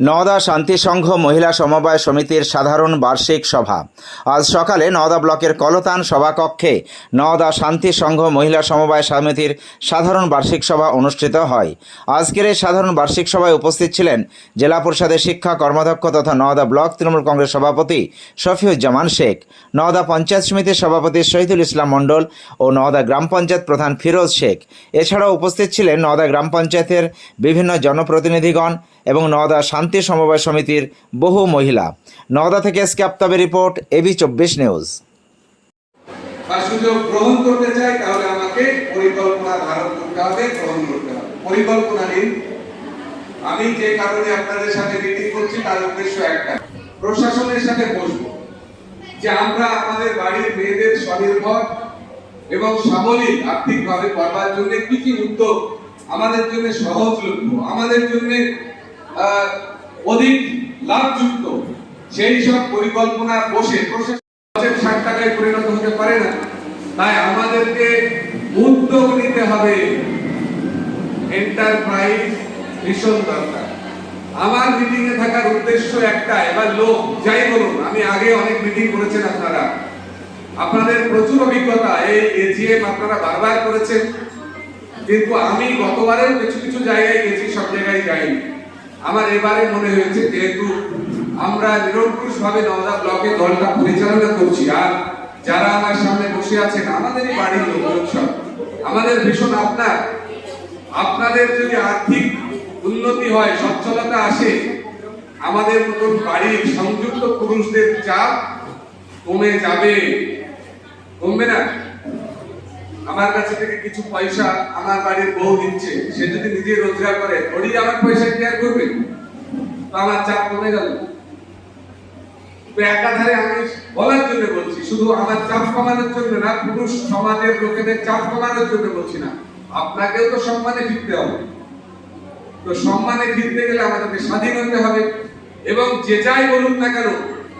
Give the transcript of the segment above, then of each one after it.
নওদা শান্তি সংঘ মহিলা সমবায় সমিতির সাধারণ বার্ষিক সভা। আজ সকালে নওদা ব্লকের কলতান সভাকক্ষে নওদা শান্তি সংঘ মহিলা সমবায় সমিতির সাধারণ বার্ষিক সভা অনুষ্ঠিত হয়। আজকের এই সাধারণ বার্ষিক সভায় উপস্থিত ছিলেন জেলা পরিষদের শিক্ষা কর্মাধ্যক্ষ তথা নওদা ব্লক তৃণমূল কংগ্রেস সভাপতি শফিউজ্জামান শেখ, নওদা পঞ্চায়েত সমিতির সভাপতি শহীদুল ইসলাম মণ্ডল ও নওদা গ্রাম পঞ্চায়েত প্রধান ফিরোজ শেখ। এছাড়াও উপস্থিত ছিলেন নওদা গ্রাম পঞ্চায়েতের বিভিন্ন জনপ্রতিনিধিগণ এবং নওদা শান্তি সমবায় সমিতির বহু মহিলা। নওদা থেকে এসকে আফতাবের রিপোর্ট এবি চব্বিশ নিউজ। সুযোগ গ্রহণ করতে চাই, তাহলে আমাকে পরিকল্পনা ধারণ করতে হবে, গ্রহণ করতে হবে। পরিকল্পনা নিন। আমি যে কারণে আপনাদের সাথে মিটিং করছি, তার উদ্দেশ্য একটা প্রশাসনের সাথে বসবো। যে আমরা আমাদের বাড়ির মেয়েদের স্বনির্ভর এবং সাবলীল আর্থিকভাবে করবার জন্য কি কি উদ্যোগ আমাদের জন্য সহজলভ্য, আমাদের জন্য অধিক লাভযুক্ত। সেই সব পরিকল্পনা বসে প্রশাসন ষাট টাকায় পরিণত হতে পারে না। তাই আমাদেরকে উদ্যোগ নিতে হবে। এন্টারপ্রাইজ ভীষণ দরকার। আমার মিটিং এ থাকার উদ্দেশ্য একটা, এবার লোক, যাই বলুন, আমি আগে অনেক মিটিং করেছেন আপনারা। আপনাদের প্রচুর অভিজ্ঞতা, এই এজিএম আপনারা বারবার করেছেন। কিন্তু আমি গতবারেও কিছু কিছু জায়গায় গেছি, সব জায়গায় যাইনি। আমার এবারে মনে হয়েছে যেহেতু আমরা নিরঙ্কুশ ভাবে নওদা ব্লকে দলটা পরিচালনা করছি, আর যারা আমার সামনে বসে আছেন, আমাদেরই বাড়ির লোক সব। আমাদের ভীষণ আপনার। আপনাদের যদি আর্থিক উন্নতি হয়, সচ্ছলতা আসে, আমাদের মতন বাড়ির সংযুক্ত পুরুষদের চাপ কমে যাবে। কমবে না? আমার কাছে থেকে কিছু পয়সা আমার বাড়ির বউ দিচ্ছে। সে যদি নিজে রোজগার করে থোড়ি আমার পয়সা কেয়ার করবে। তো আমার চাপ কমে গেল। একাধারে আমি বলার জন্য বলছি, শুধু আমার চাপ কমানোর জন্য না, পুরুষ সমাজের লোকেদের চাপ কমানোর জন্য বলছি না। আপনাকেও তো সম্মানে ফিরতে হবে। তো সম্মানে ফিরতে গেলে আমাদেরকে স্বাধীন হতে হবে এবং যে যাই বলুন না কেন,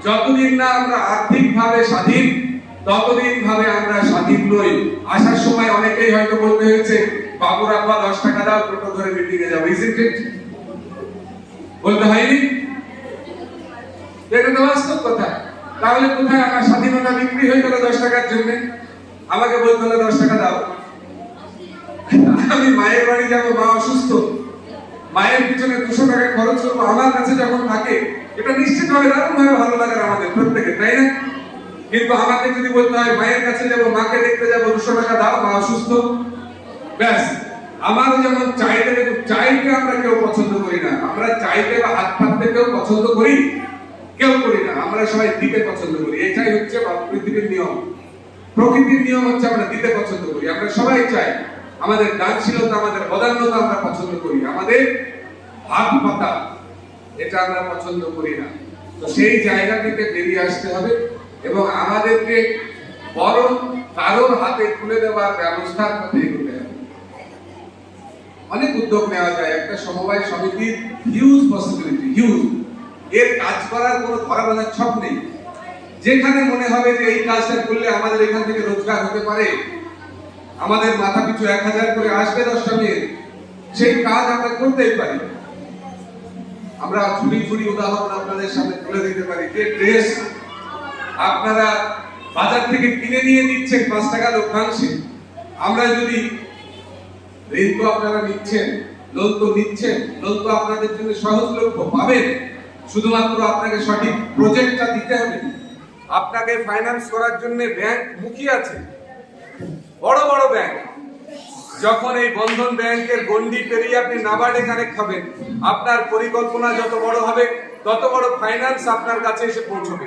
যতদিন না আমরা আর্থিক ভাবে স্বাধীন ততদিন ভাবে আমরা স্বাধীন নই। আসার সময় অনেকেই হয়তো বলতে হয়েছে, বাবুর আব্বা দশ টাকা দাও, টোটো ধরে মিটিং এ যাব। বলতে হয়নি? এটা তো বাস্তব কথা। তাহলে কোথায় আমার স্বাধীনতা বিক্রি হয়ে গেল দশ টাকার জন্য? আমাকে বলতে হলো দশ টাকা দাও। আমি মায়ের বাড়ি যাব, মা অসুস্থ। মায়ের পিছনে দুশো টাকা খরচ করব, আমার কাছে যখন থাকে, এটা নিশ্চিত ভাবে দারুণ ভাবে ভালো লাগে আমাদের প্রত্যেকে তাই না? কিন্তু আমাকে যদি বলতে হয় মায়ের কাছে যাব, মাকে দেখতে যাব, দুশো টাকা দাও, মা অসুস্থ। ব্যাস, আমারও যেমন চাইতে চাইতে আমরা কেউ পছন্দ করি না। আমরা চাইতে বা হাত পাততে কেউ পছন্দ করি, কেউ করি না। আমরা সবাই দিতে পছন্দ করি। এটাই হচ্ছে পৃথিবীর নিয়ম। প্রকৃতির নিয়ম হচ্ছে আমরা দিতে পছন্দ করি। আমরা সবাই চাই। আমাদের দানশীলতা, আমাদের বদান্যতা আমরা পছন্দ করি। আমাদের হাত পাতা, এটা আমরা পছন্দ করি না। তো সেই জায়গা থেকে বেরিয়ে আসতে হবে। এবং আমাদেরকে বরং কারোর হাতে তুলে দেওয়ার এগোতে অনেক উদ্যোগ নেওয়া যায়, একটা সমবায় সমিতির হিউজ পসিবিলিটি হিউজ এর কাজ করার কোনো ধরা বাঁধার ছক নেই। যেখানে মনে হবে যে এই কাজটা করলে আমাদের এখান থেকে রোজগার হতে পারে, আমাদের মাথা পিছু এক হাজার করে আসবে দশটা সেই কাজ আমরা করতেই পারি। আমরা ছুরি ছুরি উদাহরণ আপনাদের সামনে তুলে দিতে পারি যে ড্রেস আপনারা বাজার থেকে কিনে নিয়ে দিচ্ছেন পাঁচ টাকা লভ্যাংশে, আমরা যদি ঋণ তো আপনারা নিচ্ছেন, লোন তো নিচ্ছেন, লোন তো আপনাদের জন্য সহজলভ্য পাবেন, শুধুমাত্র আপনাকে সঠিক প্রজেক্টটা দিতে হবে। আপনাকে ফাইন্যান্স করার জন্য ব্যাংক মুখী আছে। বড় বড় ব্যাংক যখন এই বন্ধন ব্যাংকের গন্ডি পেরিয়ে আপনি নাবার্ডে কানেক্ট হবেন আপনার পরিকল্পনা যত বড় হবে, তত বড় ফাইন্যান্স আপনার কাছে এসে পৌঁছবে।